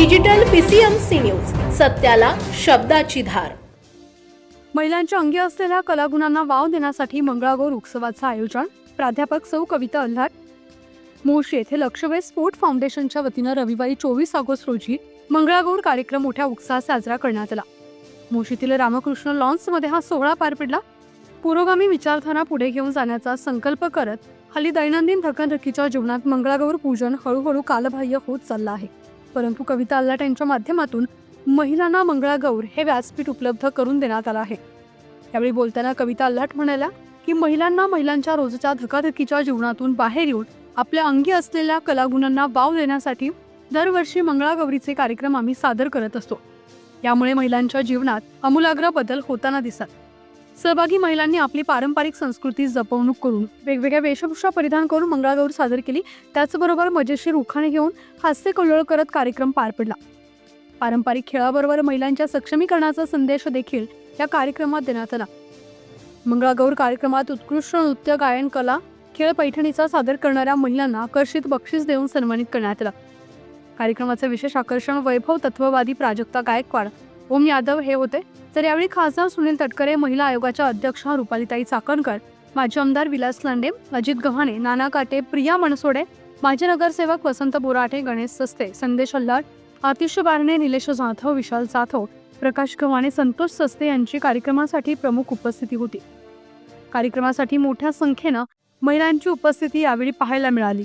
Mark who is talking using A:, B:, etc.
A: Digital PCMC news सत्याला शब्दाची धार.
B: महिलांच्या अंगी असलेल्या कलागुणांना वाव देण्यासाठी मंगळागौर उत्सवाचं आयोजन प्राध्यापक सौ कविता अल्हाट मोशी येथे लक्षवेध स्पोर्ट फाउंडेशनच्या वतीनं रविवारी चोवीस ऑगस्ट रोजी मंगळागौर कार्यक्रम मोठ्या उत्साहात साजरा करण्यात आला. मोशीतील रामकृष्ण लॉन्समध्ये हा सोहळा पार पडला. पुरोगामी विचारधारा पुढे घेऊन जाण्याचा संकल्प करत हल्ली दैनंदिन धकाधकीच्या जीवनात मंगळागौर पूजन हळूहळू कालबाह्य होत चाललं आहे. परंतु कविता अल्लाट यांच्या माध्यमातून महिलांना मंगळागौर हे व्यासपीठ उपलब्ध करून देण्यात आलं आहे. यावेळी बोलताना कविता अल्लाट म्हणाल्या की महिलांना महिलांच्या रोजच्या धकाधकीच्या जीवनातून बाहेर येऊन आपल्या अंगी असलेल्या कलागुणांना वाव देण्यासाठी दरवर्षी मंगळागौरीचे कार्यक्रम आम्ही सादर करत असतो. यामुळे महिलांच्या जीवनात आमूलाग्र बदल होताना दिसतात. सहभागी महिलांनी आपली पारंपरिक संस्कृती जपवणूक करून वेगवेगळ्या वेशभूषा परिधान करून मंगळागौर सादर केली. त्याचबरोबर मजेशीर उखाणे घेऊन हास्य कल्लोळ करत कार्यक्रम पार पडला. पारंपरिक खेळाबरोबर महिलांच्या सक्षमीकरणाचा संदेश देखील या कार्यक्रमात देण्यात आला. मंगळागौर कार्यक्रमात उत्कृष्ट नृत्य गायन कला खेळ पैठणीचा सादर करणाऱ्या महिलांना आकर्षित बक्षीस देऊन सन्मानित करण्यात आलं. कार्यक्रमाचे विशेष आकर्षण वैभव तत्ववादी प्राजक्ता गायकवाड ओम यादव हे होते. तर यावेळी खासदार सुनील तटकरे महिला आयोगाच्या अध्यक्षा रुपालीताई चाकणकर माजी आमदार विलास लांडे अजित गव्हाणे नाना काटे प्रिया मनसोडे माजी नगरसेवक वसंत बोराटे गणेश सस्ते संदेश अल्लाट आतिश बारणे निलेश जाधव विशाल जाधव प्रकाश गव्हाणे संतोष सस्ते यांची कार्यक्रमासाठी प्रमुख उपस्थिती होती. कार्यक्रमासाठी मोठ्या संख्येनं महिलांची उपस्थिती यावेळी पाहायला मिळाली.